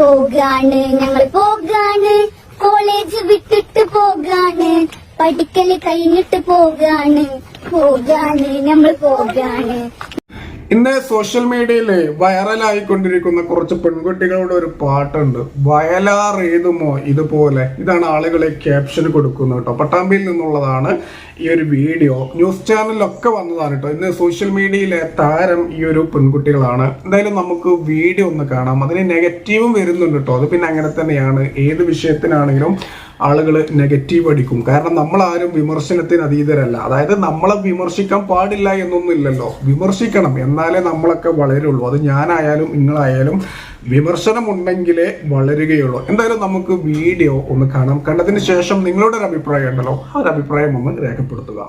പോകാണ് ഞങ്ങൾ പോകാണ്. കോളേജ് വിട്ടിട്ട് പോകാണ് പഠിക്കൽ കഴിഞ്ഞിട്ട് പോകാണ്. പോകാണ് നമ്മൾ പോകാണ്. ഇന്ന് സോഷ്യൽ മീഡിയയിൽ വൈറലായിക്കൊണ്ടിരിക്കുന്ന കുറച്ച് പെൺകുട്ടികളുടെ ഒരു പാട്ടുണ്ട്. വയലാർ ഏതുമോ ഇതുപോലെ. ഇതാണ് ആളുകളെ ക്യാപ്ഷൻ കൊടുക്കുന്നത് കേട്ടോ. പട്ടാമ്പിയിൽ നിന്നുള്ളതാണ് ഈ ഒരു വീഡിയോ. ന്യൂസ് ചാനലിലൊക്കെ വന്നതാണ് കേട്ടോ. ഇന്ന് സോഷ്യൽ മീഡിയയിലെ താരം ഈ ഒരു പെൺകുട്ടികളാണ്. എന്തായാലും നമുക്ക് വീഡിയോ ഒന്ന് കാണാം. അതിന് നെഗറ്റീവും വരുന്നുണ്ട് കേട്ടോ. അത് പിന്നെ അങ്ങനെ തന്നെയാണ്. ഏത് വിഷയത്തിനാണെങ്കിലും ആളുകൾ നെഗറ്റീവ് അടിക്കും. കാരണം നമ്മൾ ആരും വിമർശനത്തിന് അതീതരല്ല. അതായത് നമ്മളെ വിമർശിക്കാൻ പാടില്ല എന്നൊന്നുമില്ലല്ലോ. വിമർശിക്കണം. എന്നാലേ നമ്മളൊക്കെ വളരുള്ളൂ. അത് ഞാനായാലും നിങ്ങളായാലും വിമർശനം ഉണ്ടെങ്കിലേ വളരുകയുള്ളൂ. എന്തായാലും നമുക്ക് വീഡിയോ ഒന്ന് കാണാം. കണ്ടതിന് ശേഷം നിങ്ങളുടെ ഒരു അഭിപ്രായം ഉണ്ടല്ലോ. ആ ഒരു അഭിപ്രായം ഒന്ന് രേഖപ്പെടുത്തുക.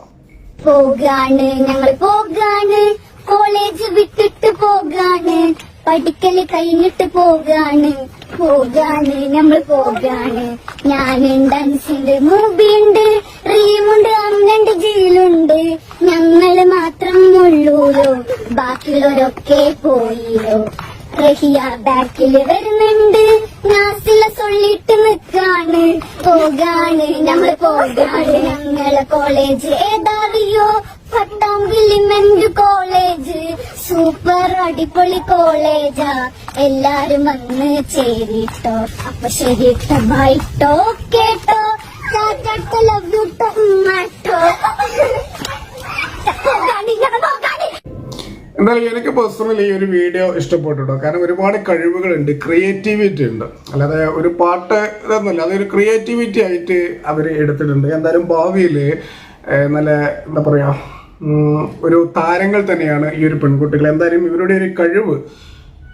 കോളേജ് വിട്ടിട്ട് പോകാണ്. പഠിക്കൽ കഴിഞ്ഞിട്ട് പോകാണ്. പോകാണ്. നമ്മൾ പോകാണ്. ഞാനുണ്ട് അൻസുണ്ട് മൂബിയുണ്ട് റീമുണ്ട്. അമ്മണ്ട് ജീലുണ്ട് ഞങ്ങൾ മാത്രം ഉള്ളൂലോ ബാക്കിയുള്ളവരൊക്കെ പോയില്ലോ. റഹിയ ബാക്കിൽ വരുന്നുണ്ട്. നാസില സൊല്ലിട്ട് നിക്കാണ്. പോകാണ് നമ്മൾ പോകാണ്. ഞങ്ങളെ കോളേജ് ഏതാറിയോ? പട്ടാമ്പിലിമെന്റ് കോളേജ് സൂപ്പർ അടിപൊളി കോളേജാ എല്ലാരും വന്ന് ചേരിട്ടോ. അപ്പൊ ശരിട്ടോ ബൈട്ടോ കേട്ടോ. ലവ് യു ടൊമാറ്റോ പോകാണ് ഞങ്ങൾ പോകാണ് എന്തായാലും എനിക്ക് പേഴ്സണലി ഈ ഒരു വീഡിയോ ഇഷ്ടപ്പെട്ടു കേട്ടോ കാരണം ഒരുപാട് കഴിവുകളുണ്ട് ക്രിയേറ്റിവിറ്റി ഉണ്ട്. അല്ലാതെ ഒരു പാട്ട് ഇതൊന്നുമില്ല അതൊരു ക്രിയേറ്റിവിറ്റി ആയിട്ട് അവർ എടുത്തിട്ടുണ്ട്. എന്തായാലും ഭാവിയിൽ നല്ല എന്താ പറയുക ഒരു താരങ്ങൾ തന്നെയാണ് ഈ ഒരു പെൺകുട്ടികൾ. എന്തായാലും ഇവരുടെ ഒരു കഴിവ്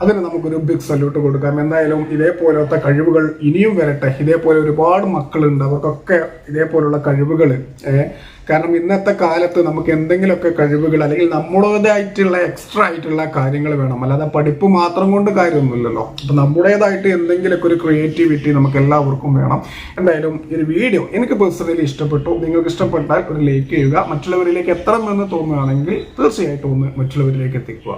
അതിന് നമുക്കൊരു ബിഗ് സല്യൂട്ട് കൊടുക്കാം. എന്തായാലും ഇതേപോലത്തെ കഴിവുകൾ ഇനിയും വരട്ടെ. ഇതേപോലെ ഒരുപാട് മക്കളുണ്ട്. അവർക്കൊക്കെ ഇതേപോലുള്ള കഴിവുകൾ കാരണം ഇന്നത്തെ കാലത്ത് നമുക്ക് എന്തെങ്കിലുമൊക്കെ കഴിവുകൾ അല്ലെങ്കിൽ നമ്മുടേതായിട്ടുള്ള എക്സ്ട്രാ ആയിട്ടുള്ള കാര്യങ്ങൾ വേണം. അല്ലാതെ പഠിപ്പ് മാത്രം കൊണ്ട് കാര്യമൊന്നുമില്ലല്ലോ. അപ്പം നമ്മുടേതായിട്ട് എന്തെങ്കിലുമൊക്കെ ഒരു ക്രിയേറ്റിവിറ്റി നമുക്ക് എല്ലാവർക്കും വേണം. എന്തായാലും ഒരു വീഡിയോ എനിക്ക് പേഴ്സണലി ഇഷ്ടപ്പെട്ടു. നിങ്ങൾക്ക് ഇഷ്ടപ്പെട്ടാൽ ഒരു ലൈക്ക് ചെയ്യുക. മറ്റുള്ളവരിലേക്ക് എത്തണമെന്ന് തോന്നുകയാണെങ്കിൽ തീർച്ചയായിട്ടും ഒന്ന് മറ്റുള്ളവരിലേക്ക് എത്തിക്കുക.